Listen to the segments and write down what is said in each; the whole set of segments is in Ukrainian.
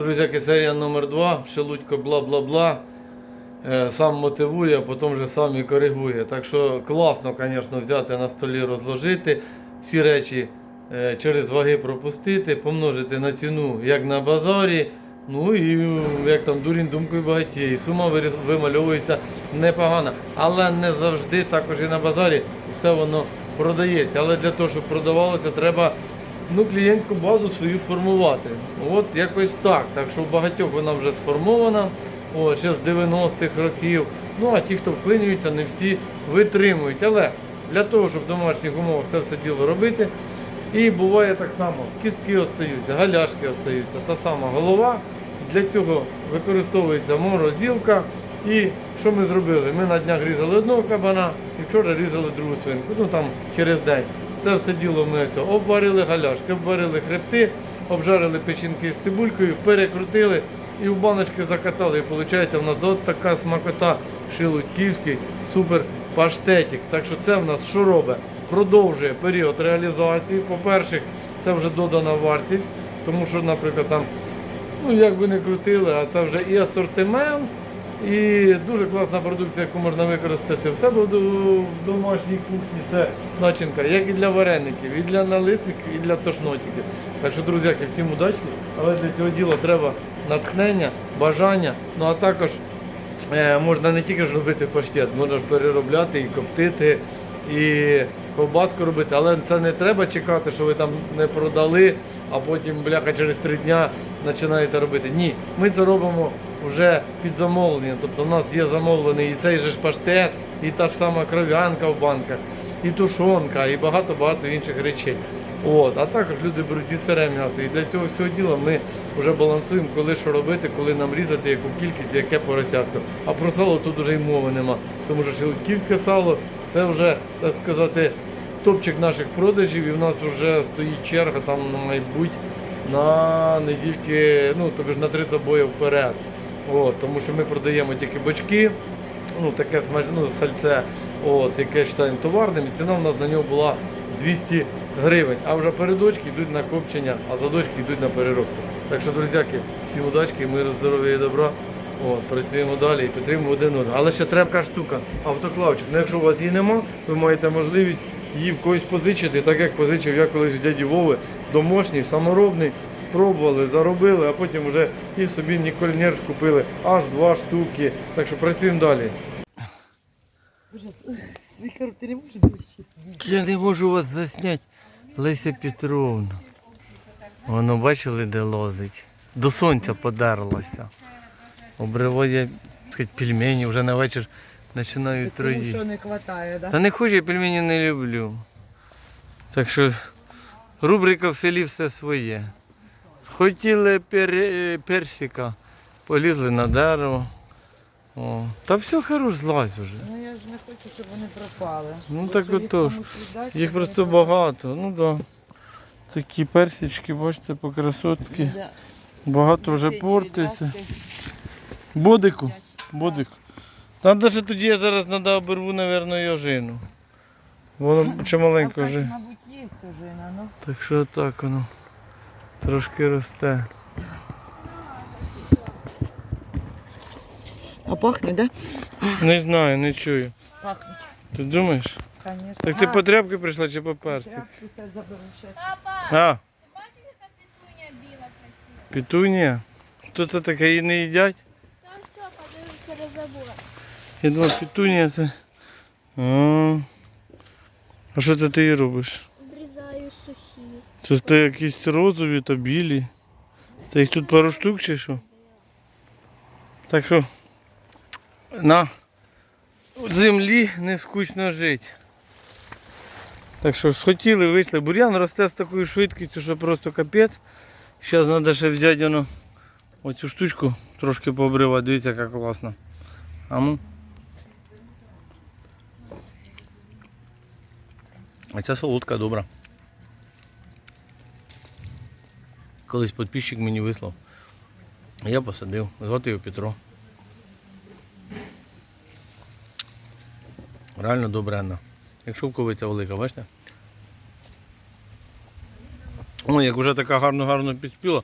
Друзяки, серія номер 2 Шелудько бла-бла-бла. Е, Сам мотивує, а потім вже сам і коригує. Так що класно, звісно, взяти на столі, розложити, всі речі е, через ваги пропустити, помножити на ціну, як на базарі. Ну і як там дурінь думкою багатіє. І сума вимальовується непогана. Але не завжди також і на базарі все воно продається. Але для того, щоб продавалося, треба ну, клієнтську базу свою формувати. От якось так. Так що у багатьох вона вже сформована, о, ще з 90-х років. Ну а ті, хто вклинюється, не всі витримують. Але для того, щоб в домашніх умовах це все діло робити. І буває так само, кістки остаються, галяшки остаються, та сама голова. Для цього використовується морозилка. І що ми зробили? Ми на днях різали одного кабана і вчора різали другу свинку. Ну там через день. Це все діло ми обварили галяшки, обварили хребти, обжарили печінки з цибулькою, перекрутили і в баночки закатали. І виходить, у нас от така смакота шилудьківський супер паштетик. Так що це в нас що робить? Продовжує період реалізації. По-перше, це вже додана вартість, тому що, наприклад, там, ну як би не крутили, а це вже і асортимент. І дуже класна продукція, яку можна використати в себе в домашній кухні. Це начинка, як і для вареників, і для налисників, і для тошнотиків. Так що, друзяки, всім удачі. Але для цього діла треба натхнення, бажання. Ну а також е, можна не тільки ж робити паштет, можна ж переробляти і коптити, і ковбаску робити. Але це не треба чекати, що ви там не продали, а потім, бляха, через три дня починаєте робити. Ні, ми це робимо вже під замовлення. Тобто в нас є замовлений і цей же ж паштет, і та ж сама кров'янка в банках, і тушонка, і багато-багато інших речей. От, а також люди беруть і сире м'ясо. І для цього всього діла ми вже балансуємо, коли що робити, коли нам різати, яку кількість, яке поросятко. А про сало тут вже й мови нема. Тому що шелудьківське сало це вже, так сказати, топчик наших продажів, і в нас вже стоїть черга там, на майбуть, на недільки, ну тобі ж на три забої вперед. От, тому що ми продаємо тільки бочки, ну таке ну, сальце, от, яке вважаємо товарним, і ціна в нас на нього була 200 гривень. А вже передочки йдуть на копчення, а задочки йдуть на переробку. Так що, друзяки, всім удачки, миру, здоров'я і добра. От, працюємо далі і підтримуємо один одного. Але ще треба штука, автоклавчик. Ну, якщо у вас її нема, ви маєте можливість її в когось позичити, так як позичив я колись у дяді Вови, домашній, саморобний, спробували, заробили, а потім вже і собі Нікольнерж купили аж два штуки. Так що працюємо далі. Ужас. Свікару, ти не можеш ближче? Я не можу вас засняти, Леся Петровна. Воно бачили, де лозить. До сонця подерлося. Обриває сказать, пельмені, вже на вечір починають троїти. що не вистачає, да? Та не хочу, я пельмені не люблю. Так що рубрика в селі все своє. Хотіли пер... персика, полізли на дерево. О. Та все хорош злазь вже. Ну я ж не хочу, щоб вони пропали. Ну, так отож. Їх просто багато. Ну так. Да. Такі персички, бачите, по красотки. Да. Багато вже портиться. Бодику. Бодику. Надо ще тоді я зараз треба оберву, мабуть, йожину. Воно чималенько вже. Мабуть, є вже, ну. Так що так воно трошки росте. А пахне, да? Не знаю, не чую. Пахнуть, Ти думаєш? звісно. Так ти по тряпки прийшла чи по персик? Тряпки все заберу щас. А, Ти бачиш, яка петуня біла красива? петунія? Хто це таке її не їдять? Та все, подивись через забор. Я думав, петунія це. А, а що це ти її робиш? Це ти якісь розові та білі. Це їх тут пару штук чи що? Так що на землі не скучно жити. Так що схотіли, вийшли. Бур'ян росте з такою швидкістю, що просто капець. Зараз треба ще взяти воно, оцю штучку трошки пообривати. Дивіться, яка класна. А ну. А ця солодка добра. Колись підписчик мені вислав. Я посадив, звати його Петро. Реально добренна. Як шовковиця велика, бачите? Ой, як вже така гарно-гарно підспіла.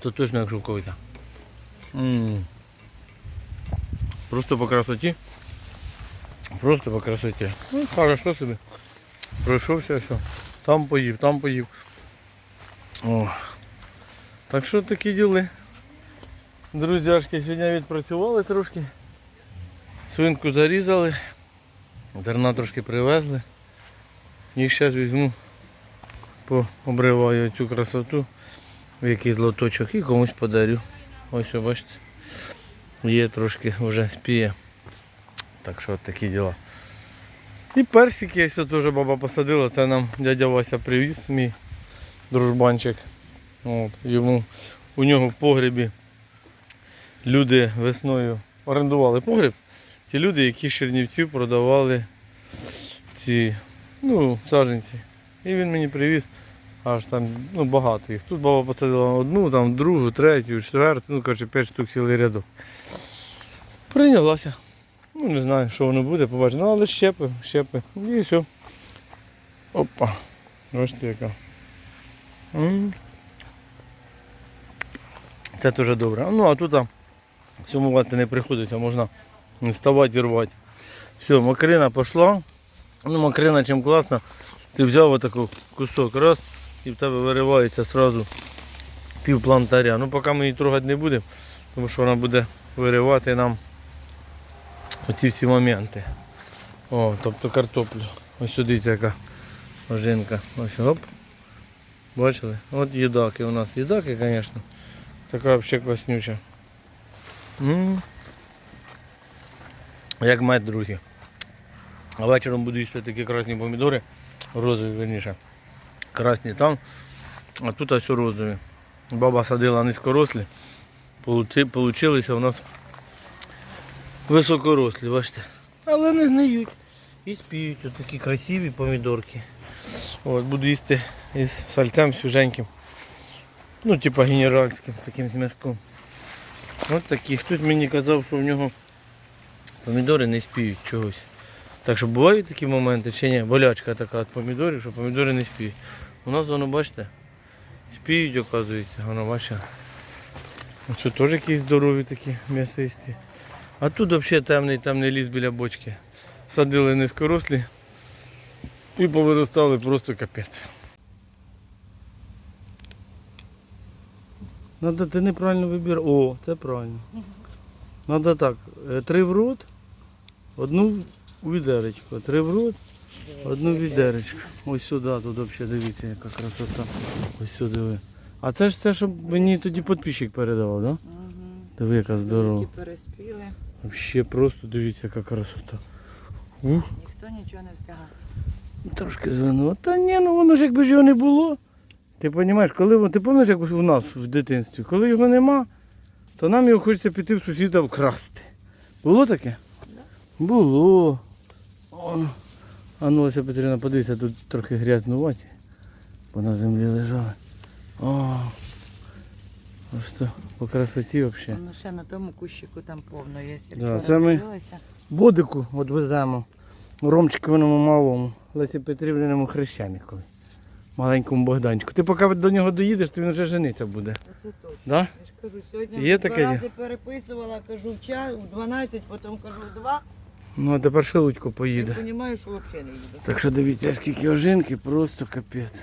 То точно як шовковиця. Просто по красоті. Просто по красоті. Ну, хорошо собі. Пройшовся, все. Там поїв, там поїв. О. Так що такі діли. Друзяшки, сьогодні відпрацювали трошки. Свинку зарізали. Зерна трошки привезли. І зараз візьму, пообриваю цю красоту в якийсь лоточок і комусь подарю. Ось бачите. Є трошки вже спіє. Так що такі діла. І персики ось теж баба посадила, це нам дядя Вася привіз, мій дружбанчик. От, йому, у нього в погребі люди весною орендували погреб. Ті люди, які з Чернівців продавали ці ну, саженці. І він мені привіз аж там ну, багато їх. Тут баба посадила одну, там другу, третю, четверту, ну коротше, п'ять штук цілий рядок. Прийнялася. Ну, не знаю, що воно буде, побачимо. Ну, але щепи, щепи. І все. Опа. Бачите яка. Це дуже добре. Ну а тут сумувати не приходиться, можна вставати і рвати. Все, макрина пішла. Ну, макрина чим класно. Ти взяв отакий кусок раз і в тебе виривається одразу пів плантаря. Ну поки ми її трогати не будемо, тому що вона буде виривати нам оці всі моменти. О, тобто картоплю. Ось сюди яка ожинка. Ось оп. Бачили? От їдаки у нас. Їдаки, звісно. Така взагалі класнюча. М. Як мать, друзі. А вечором буду їсти такі красні помідори. Розові, верніше. Красні там. А тут ось розові. Баба садила низькорослі. Получи- Получилися у нас високорослі, бачите. Але не гниють. І спіють от такі красиві помідорки. От, буду їсти із сальцем свіженьким. Ну, типа генеральським таким з м'язком. От такі. Хтось мені казав, що в нього помідори не спіють чогось. Так що бувають такі моменти чи ні? Болячка така від помідорів, що помідори не спіють. У нас воно, бачите, спіють, оказується, воно бачите. Це теж якісь здорові такі м'ясисті. А тут взагалі темний темний ліс біля бочки. Садили низькорослі і повиростали просто капець. Надо ти неправильно вибір. О, це правильно. Надо так, е, три в рот, одну у відеречко. Три в рот, одну в відеречко. Ось сюди, тут взагалі дивіться, яка красота. Ось сюди ви. А це ж те, щоб мені тоді підписчик передавав, так? Да? Диви, яка здорова. Переспіли, Вообще просто дивіться, яка красота. Ух, ніхто нічого не встигав. трошки звинуло. Та ні, ну воно ж якби ж його не було. Ти розумієш, коли ти пам'ятаєш, як у нас в дитинстві, коли його нема, то нам його хочеться піти в сусіда вкрасти. Було таке? Було. О. А ну, Ося Петрина, подивися, тут трохи грязнуваті, бо на землі лежали. О. Ось то по красоті взагалі. Ну ще на тому кущику там повно є. Да, це ми- дивилася. Бодику от веземо. Ромчиковиному малому, Лесі Петрівниному хрещеникові. Маленькому Богданчику. Ти поки до нього доїдеш, то він вже жениться буде. Оце точно. Да? Я ж кажу, сьогодні Є два таке рази переписувала, кажу в час, в 12, потім кажу в 2. Ну а тепер Шелудько Я поїде. розумію, що взагалі не їду. Так що дивіться, скільки ожинки, просто капець.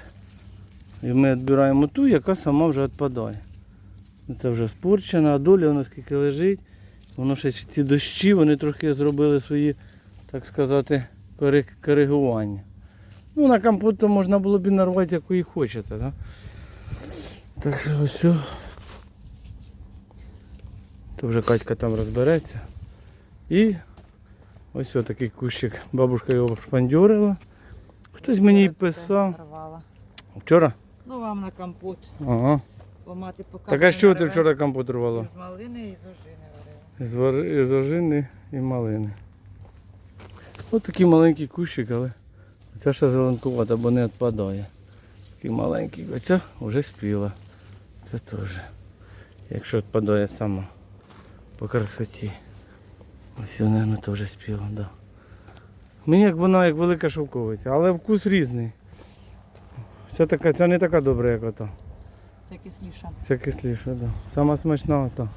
І ми відбираємо ту, яка сама вже відпадає. Це вже спорчена, а доля воно скільки лежить. Воно ще ці дощі, вони трохи зробили свої, так сказати, кори- коригування. Ну, на компот то можна було б і нарвати, якої хочете. Да? Так що ось. То вже Катька там розбереться. І ось ось такий кущик. Бабушка його шпандьорила. Хтось мені писав. Вчора? Ну вам на компот. Ага. Мати Так а що ти вчора компот рвала? З малини і з ожини варила. З, вар... з ожини і малини. Ось такий маленький кущик, але це ще зеленкувата, бо не відпадає. Такий маленький, оця вже спіла. Це теж. Якщо відпадає сама по красоті. Ось вона, мабуть, теж спіла, так. Да. Мені як вона як велика шовковиця, але вкус різний. Це, така, це не така добра, як ота. Це кисліша. Це кисліше, так. Да. Сама смачна та.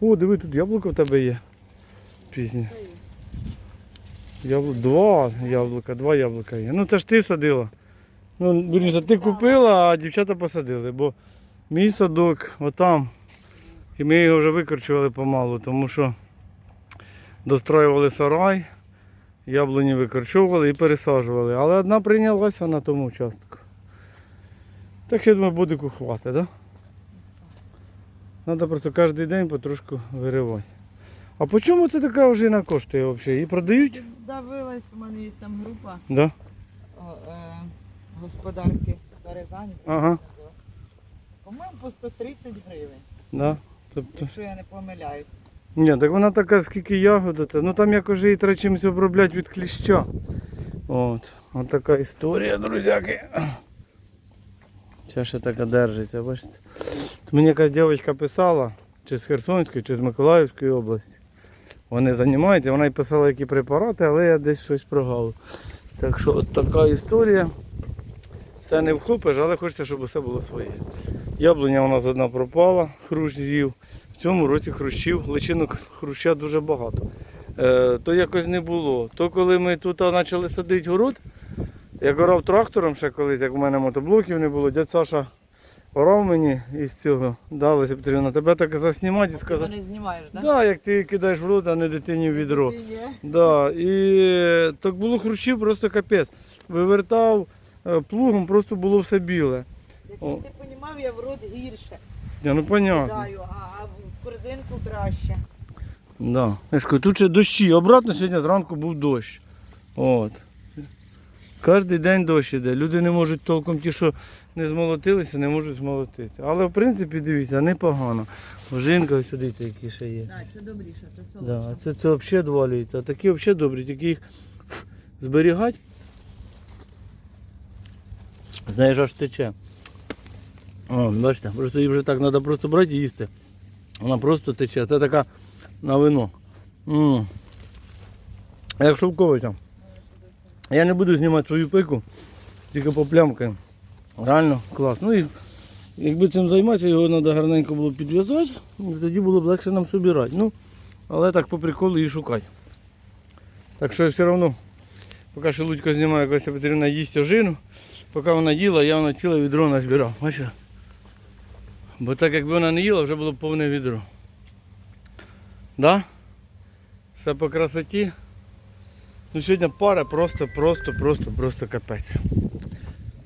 О, диви, тут яблуко в тебе є. Пізні. Яблу... Два яблука, два яблука є. Ну це ж ти садила. Ну, вірніше, ти купила, а дівчата посадили, бо мій садок отам. І ми його вже викорчували помалу, тому що достроювали сарай, яблуні викорчовували і пересаджували. Але одна прийнялася на тому участку. Так я думаю, буде хватить, так? Да? Треба просто кожен день потрошку виривати. А по чому це така ожина коштує взагалі? Її продають? Давилась, у мене є там група Да? о, е, господарки Березані. Ага. По-моєму, по 130 гривень, Да. Тобто... якщо я не помиляюсь. Ні, так вона така, скільки ягода, це. ну там якось її треба чимось обробляти від кліща. От. От така історія, друзяки. Ще ще така держиться, бачите. Мені якась дівчинка писала, чи з Херсонської, чи з Миколаївської області. Вони займаються, вона й писала, які препарати, але я десь щось прогав. Так що от така історія. Все не вхопиш, але хочеться, щоб усе було своє. Яблуня у нас одна пропала, хрущ з'їв. В цьому році хрущів, личинок хруща дуже багато. Е, то якось не було. То коли ми тут почали садити город, я орав трактором ще колись, як у мене мотоблоків не було, дядь Саша орав мені із цього, дали Петрівна, тебе так заснімати і Ти сказати. знімаєш, так? Да, як ти кидаєш в рот, а не дитині в відро. Да, і е, так було хрущів просто капець. Вивертав е, плугом, просто було все біле. Якщо О. ти понімав, я в рот гірше Я, ну понятно. кидаю, а, в корзинку краще. Да. Тут ще дощі. Обратно сьогодні зранку був дощ. От. Кожен день дощ іде. Люди не можуть толком ті, що не змолотилися, не можуть змолотити. Але в принципі, дивіться, непогано. Ожинка ось сюди які ще є. Так, це добріше, це Да, це, це взагалі двалюється. А такі взагалі добрі, тільки їх зберігати. Знаєш, аж тече. О, бачите, просто її вже так треба просто брати і їсти. Вона просто тече. Це така на вино. м Як шовковиця. Я не буду знімати свою пику, тільки по плямкам. Реально клас. Ну і якби цим займатися, його треба гарненько було підв'язати, і тоді було б легше нам собирати. Ну, але так по приколу і шукати. Так що все одно, поки Шелудько знімає, Кося Петрівна їсть ожину, поки вона їла, я вона ціле відро назбирав. Бачиш? Бо так якби вона не їла, вже було б повне відро. Да? Все по красоті. Ну сьогодні пара просто, просто, просто, просто капець.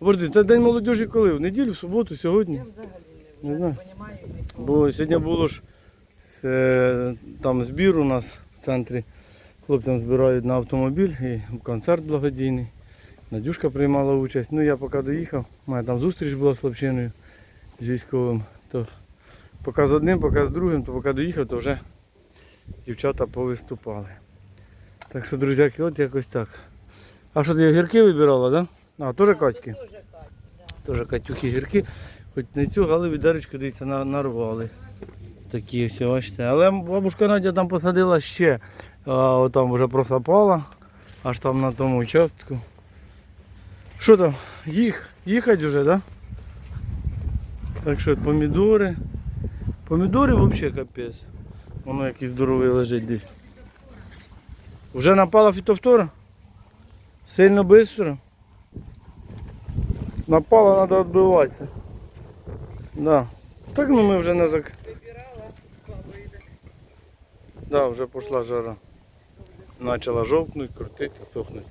Борди, це день молодіжі коли? В неділю, в суботу, сьогодні? Я взагалі не, Не знаю. Бо сьогодні було ж е, там збір у нас в центрі. Хлопцям збирають на автомобіль і концерт благодійний. Надюшка приймала участь. Ну я поки доїхав, у мене там зустріч була з хлопчиною з військовим. То поки з одним, поки з другим, то поки доїхав, то вже дівчата повиступали. Так що, друзяки, от якось так. А що ти огірки вибирала, так? Да? А, теж Катьки? Теж Катюхи гірки. Хоч не цю, але відеречку, дивіться, нарвали. Такі ось, бачите. Але бабушка Надя там посадила ще. А, отам вже просапала. Аж там на тому участку. Що там? Їх, їхати вже, так? Да? Так що помідори. Помідори взагалі капець. Воно якийсь здоровий лежить десь. Вже напала фітофтора? Сильно швидко? Напала, треба відбиватися. Да. Так ну ми вже не зак... Вибирала. Да, вже пішла жара. Почала жовкнути, крутити, сохнути.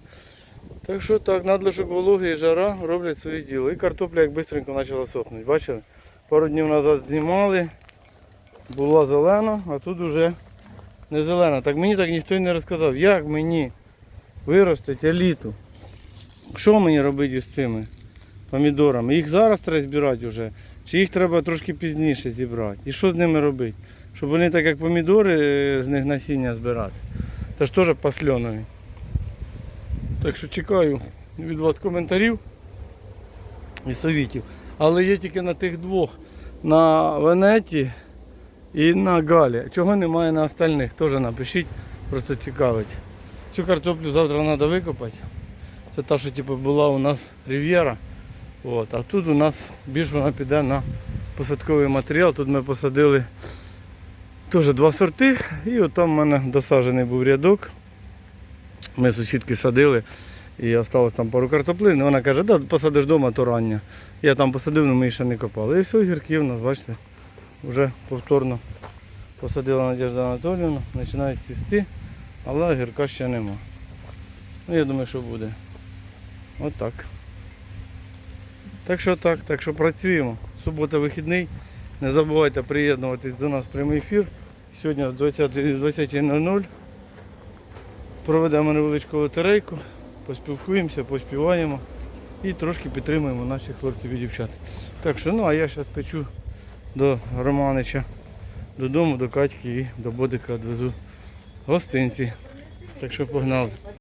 Так що так, надлишок вологи і жара роблять своє діло. І картопля як швидко почала сохнути. Бачили? Пару днів назад знімали, була зелена, а тут вже не зелена. Так мені так ніхто й не розказав, як мені виростить еліту. Що мені робити з цими помідорами? Їх зараз треба збирати вже, чи їх треба трошки пізніше зібрати? І що з ними робити? Щоб вони так як помідори е, з них насіння збирати. Це ж теж пасльонові. Так що чекаю від вас коментарів і совітів. Але є тільки на тих двох. На Венеті і на Галі. Чого немає на остальних? Теж напишіть, просто цікавить. Цю картоплю завтра треба викопати. Це та, що типу, була у нас Рів'єра. А тут у нас більш вона піде на посадковий матеріал. Тут ми посадили теж два сорти. І там в мене досаджений був рядок. Ми сусідки садили. І осталось там пару картоплин. Вона каже, да, посадиш вдома, то рання. Я там посадив, але ми її ще не копали. І все, гірки у нас, бачите, вже повторно посадила Надежда Анатоліївна, починають цвісти, але гірка ще нема. Ну, я думаю, що буде. От так. Що так, так що працюємо. Субота вихідний. Не забувайте приєднуватись до нас в прямий ефір. Сьогодні о 20 20.00 проведемо невеличку лотерейку, поспілкуємося, поспіваємо і трошки підтримуємо наших хлопців і дівчат. Так що, ну а я зараз печу до Романича додому, до Катьки і до Бодика відвезу гостинці. Так що погнали.